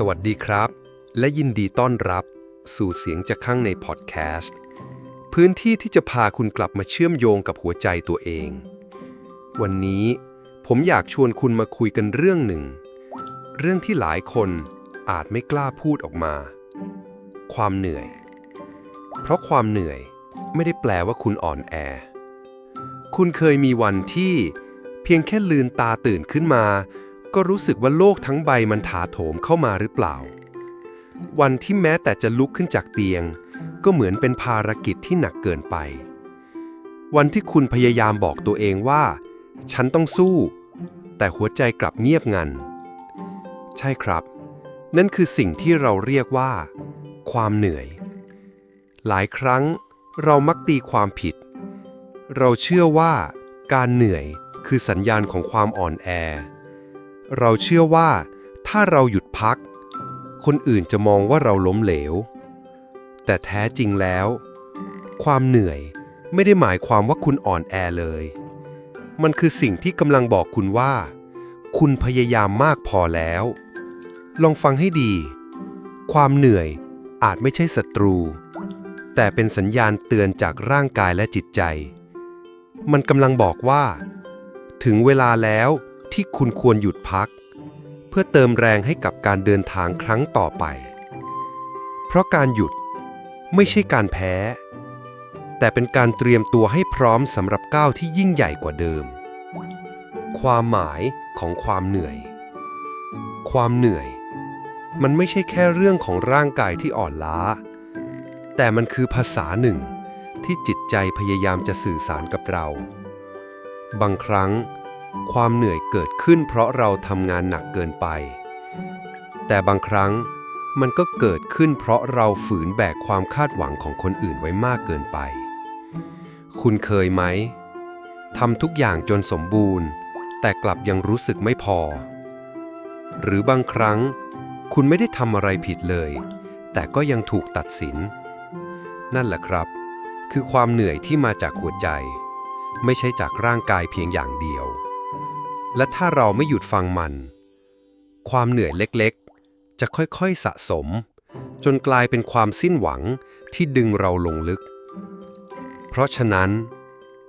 สวัสดีครับ และยินดีต้อนรับ สู่เสียงจากข้างในพอดแคสต์ พื้นที่ที่จะพาคุณกลับมาเชื่อมโยงกับหัวใจตัวเอง วันนี้ผมอยากชวนคุณมาคุยกันเรื่องหนึ่ง เรื่องที่หลายคนอาจไม่กล้าพูดออกมา ความเหนื่อย เพราะความเหนื่อยไม่ได้แปลว่าคุณอ่อนแอ คุณเคยมีวันที่เพียงแค่ลืนตาตื่นขึ้นมา ก็รู้สึกว่าโลกทั้งใบมันถาโถมเข้ามาหรือเปล่า วันที่แม้แต่จะลุกขึ้นจากเตียง ก็เหมือนเป็นภารกิจที่หนักเกินไป วันที่คุณพยายามบอกตัวเองว่า ฉันต้องสู้ แต่หัวใจกลับเงียบงัน ใช่ครับ นั่นคือสิ่งที่เราเรียกว่า ความเหนื่อย หลายครั้งเรามักตีความผิด เราเชื่อว่าการเหนื่อยคือสัญญาณของความอ่อนแอ เราเชื่อว่า ถ้าเราหยุดพัก คนอื่นจะมองว่าเราล้มเหลว แต่แท้จริงแล้ว ความเหนื่อยไม่ได้หมายความว่าคุณอ่อนแอเลย มันคือสิ่งที่กำลังบอกคุณว่า คุณพยายามมากพอแล้ว ลองฟังให้ดี ความเหนื่อยอาจไม่ใช่ศัตรู แต่เป็นสัญญาณเตือนจากร่างกายและจิตใจ มันกำลังบอกว่า ถึงเวลาแล้ว ที่คุณควรหยุดพัก เพื่อเติมแรงให้กับการเดินทางครั้งต่อไป เพราะการหยุดไม่ใช่การแพ้ แต่เป็นการเตรียมตัวให้พร้อมสำหรับก้าวที่ยิ่งใหญ่กว่าเดิม ความหมายของความเหนื่อย ความเหนื่อย มันไม่ใช่แค่เรื่องของร่างกายที่อ่อนล้า แต่มันคือภาษาหนึ่งที่จิตใจพยายามจะสื่อสารกับเรา บางครั้ง ความเหนื่อยเกิดขึ้นเพราะเราทำงานหนักเกินไป แต่บางครั้งมันก็เกิดขึ้นเพราะเราฝืนแบกความคาดหวังของคนอื่นไว้มากเกินไป คุณเคยไหมทำทุกอย่างจนสมบูรณ์ แต่กลับยังรู้สึกไม่พอ หรือบางครั้ง คุณไม่ได้ทำอะไรผิดเลย แต่ก็ยังถูกตัดสิน นั่นแหละครับ คือความเหนื่อยที่มาจากหัวใจ ไม่ใช่จากร่างกายเพียงอย่างเดียว และถ้าเราไม่หยุดฟังมัน ความเหนื่อยเล็กๆ จะค่อยๆสะสม จนกลายเป็นความสิ้นหวังที่ดึงเราลงลึก เพราะฉะนั้น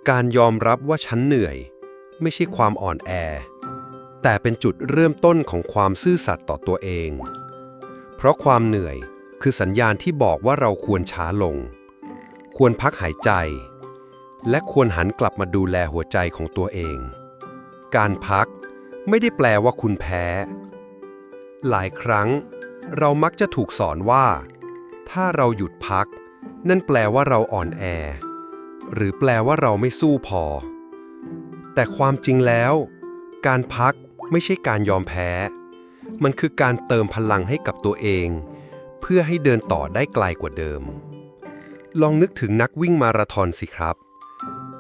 การยอมรับว่าฉันเหนื่อย ไม่ใช่ความอ่อนแอ แต่เป็นจุดเริ่มต้นของความซื่อสัตย์ต่อตัวเอง เพราะความเหนื่อยคือสัญญาณที่บอกว่าเราควรช้าลง ควรพักหายใจ และควรหันกลับมาดูแลหัวใจของตัวเอง การพักไม่ได้แปลว่าคุณแพ้ หลายครั้ง เรามักจะถูกสอนว่า ถ้าเราหยุดพัก นั่นแปลว่าเราอ่อนแอ หรือแปลว่าเราไม่สู้พอ แต่ความจริงแล้ว การพักไม่ใช่การยอมแพ้ มันคือการเติมพลังให้กับตัวเอง เพื่อให้เดินต่อได้ไกลกว่าเดิม ลองนึกถึงนักวิ่งมาราธอนสิครับ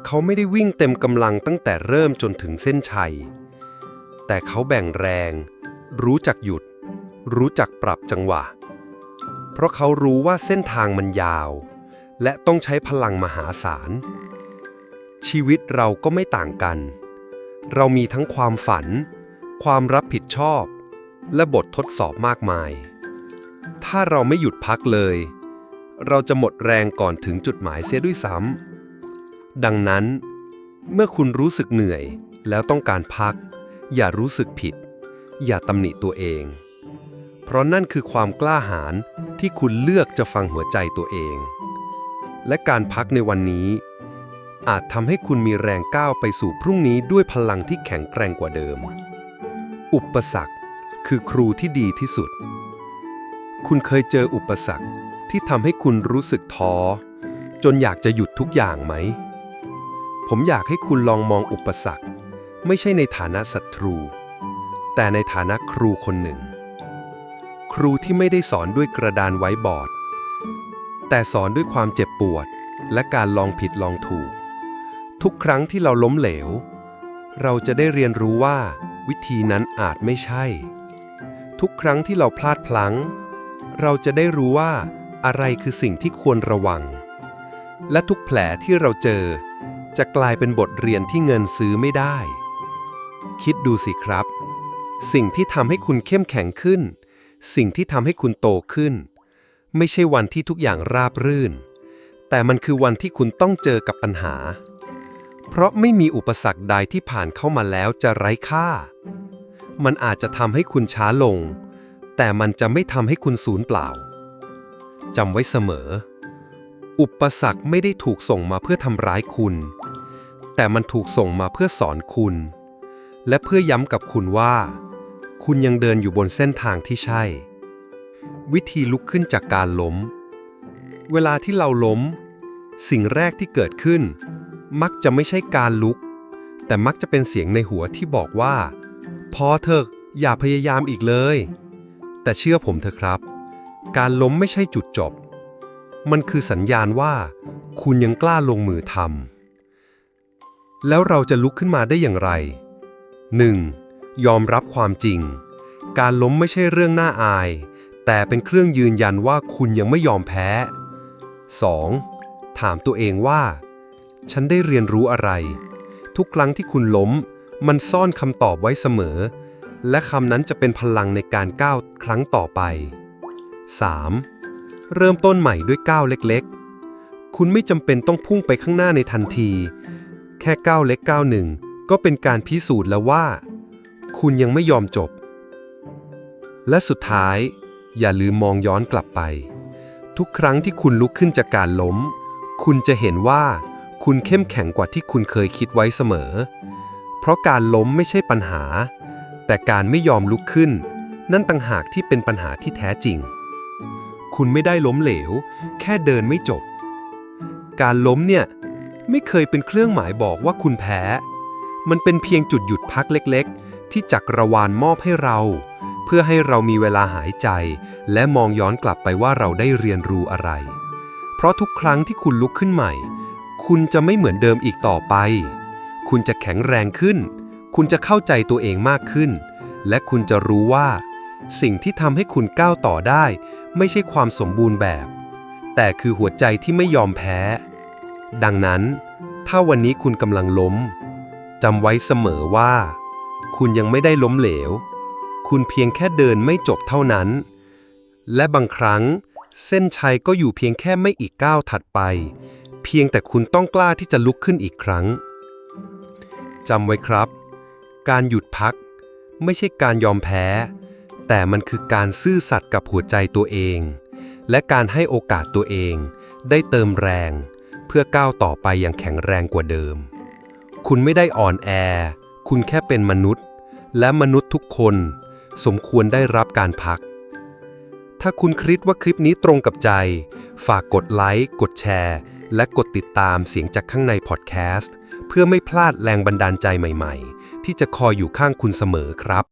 เขาไม่ได้วิ่งเต็มกำลังตั้งแต่เริ่มจนถึงเส้นชัย แต่เขาแบ่งแรง รู้จักหยุด รู้จักปรับจังหวะ เพราะเขารู้ว่าเส้นทางมันยาว และต้องใช้พลังมหาศาล ชีวิตเราก็ไม่ต่างกัน เรามีทั้งความฝัน ความรับผิดชอบ และบททดสอบมากมาย ถ้าเราไม่หยุดพักเลย เราจะหมดแรงก่อนถึงจุดหมายเสียด้วยซ้ำ ดังนั้น เมื่อคุณรู้สึกเหนื่อยแล้วต้องการพัก อย่ารู้สึกผิด อย่าตำหนิตัวเอง เพราะนั่นคือความกล้าหาญที่คุณเลือกจะฟังหัวใจตัวเอง และการพักในวันนี้ อาจทำให้คุณมีแรงก้าวไปสู่พรุ่งนี้ด้วยพลังที่แข็งแกร่งกว่าเดิม อุปสรรคคือครูที่ดีที่สุด คุณเคยเจออุปสรรคที่ทำให้คุณรู้สึกท้อจนอยากจะหยุดทุกอย่างไหม ผมอยากให้คุณลองมองอุปสรรค ไม่ใช่ในฐานะศัตรู แต่ในฐานะครูคนหนึ่ง ครูที่ไม่ได้สอนด้วยกระดานไว้บอร์ด แต่สอนด้วยความเจ็บปวด และการลองผิดลองถูก ทุกครั้งที่เราล้มเหลว เราจะได้เรียนรู้ว่า วิธีนั้นอาจไม่ใช่ ทุกครั้งที่เราพลาดพลั้ง เราจะได้รู้ว่าอะไรคือสิ่งที่ควรระวัง และทุกแผลที่เราเจอ จะกลายเป็นบทเรียนที่เงินซื้อไม่ได้ คิดดูสิครับ สิ่งที่ทำให้คุณเข้มแข็งขึ้น สิ่งที่ทำให้คุณโตขึ้น ไม่ใช่วันที่ทุกอย่างราบรื่น แต่มันคือวันที่คุณต้องเจอกับปัญหา เพราะไม่มีอุปสรรคใดที่ผ่านเข้ามาแล้วจะไร้ค่า มันอาจจะทำให้คุณช้าลง แต่มันจะไม่ทำให้คุณสูญเปล่าจำไว้เสมอ อุปสรรคไม่ได้ถูกส่งมาเพื่อทำร้ายคุณ แต่มันถูกส่งมาเพื่อสอนคุณ และเพื่อย้ำกับคุณว่า คุณยังเดินอยู่บนเส้นทางที่ใช่ วิธีลุกขึ้นจากการล้ม เวลาที่เราล้ม สิ่งแรกที่เกิดขึ้น มักจะไม่ใช่การลุก แต่มักจะเป็นเสียงในหัวที่บอกว่า พอเถอะอย่าพยายามอีกเลย แต่เชื่อผมเถอะครับ การล้มไม่ใช่จุดจบ มันคือสัญญาณว่า คุณยังกล้าลงมือทำ แล้วเราจะลุกขึ้นมาได้อย่างไร 1. ยอมรับความจริง การล้มไม่ใช่เรื่องน่าอาย แต่เป็นเครื่องยืนยันว่าคุณยังไม่ยอมแพ้ 2. ถามตัวเองว่า ฉันได้เรียนรู้อะไร ทุกครั้งที่คุณล้ม มันซ่อนคำตอบไว้เสมอ และคำนั้นจะเป็นพลังในการก้าวครั้งต่อไป 3. เริ่มต้นใหม่ด้วยก้าวเล็กๆ คุณไม่จำเป็นต้องพุ่งไปข้างหน้าในทันที แค่ก้าวเล็กก้าวหนึ่งก็เป็นการพิสูจน์แล้วว่า คุณยังไม่ยอมจบ และสุดท้าย อย่าลืมมองย้อนกลับไป ทุกครั้งที่คุณลุกขึ้นจากการล้ม คุณจะเห็นว่าคุณเข้มแข็งกว่าที่คุณเคยคิดไว้เสมอ เพราะการล้มไม่ใช่ปัญหา แต่การไม่ยอมลุกขึ้น นั่นต่างหากที่เป็นปัญหาที่แท้จริง คุณไม่ได้ล้มเหลว แค่เดินไม่จบ การล้มเนี่ย ไม่เคยเป็นเครื่องหมายบอกว่าคุณแพ้ มันเป็นเพียงจุดหยุดพักเล็กๆ ที่จักรวาลมอบให้เรา เพื่อให้เรามีเวลาหายใจ และมองย้อนกลับไปว่าเราได้เรียนรู้อะไร เพราะทุกครั้งที่คุณลุกขึ้นใหม่ คุณจะไม่เหมือนเดิมอีกต่อไป คุณจะแข็งแรงขึ้น คุณจะเข้าใจตัวเองมากขึ้น และคุณจะรู้ว่า สิ่งที่ทำให้คุณก้าวต่อได้ ไม่ใช่ความสมบูรณ์แบบ แต่คือหัวใจที่ไม่ยอมแพ้ ดังนั้น ถ้าวันนี้คุณกำลังล้มจำไว้เสมอว่า คุณยังไม่ได้ล้มเหลว คุณเพียงแค่เดินไม่จบเท่านั้น และบางครั้ง เส้นชัยก็อยู่เพียงแค่ไม่อีกก้าวถัดไป เพียงแต่คุณต้องกล้าที่จะลุกขึ้นอีกครั้งจำไว้ครับ การหยุดพัก ไม่ใช่การยอมแพ้ แต่มันคือการซื่อสัตย์กับหัวใจตัวเอง และการให้โอกาสตัวเอง ได้เติมแรง เพื่อก้าวต่อไปอย่างแข็งแรงกว่าเดิม คุณไม่ได้อ่อนแอ คุณแค่เป็นมนุษย์ และมนุษย์ทุกคน สมควรได้รับการพัก ถ้าคุณคิดว่าคลิปนี้ตรงกับใจ ฝากกดไลค์ กดแชร์ และกดติดตามเสียงจากข้างในพอดแคสต์ เพื่อไม่พลาดแรงบันดาลใจใหม่ ๆ ที่จะคอยอยู่ข้างคุณเสมอครับ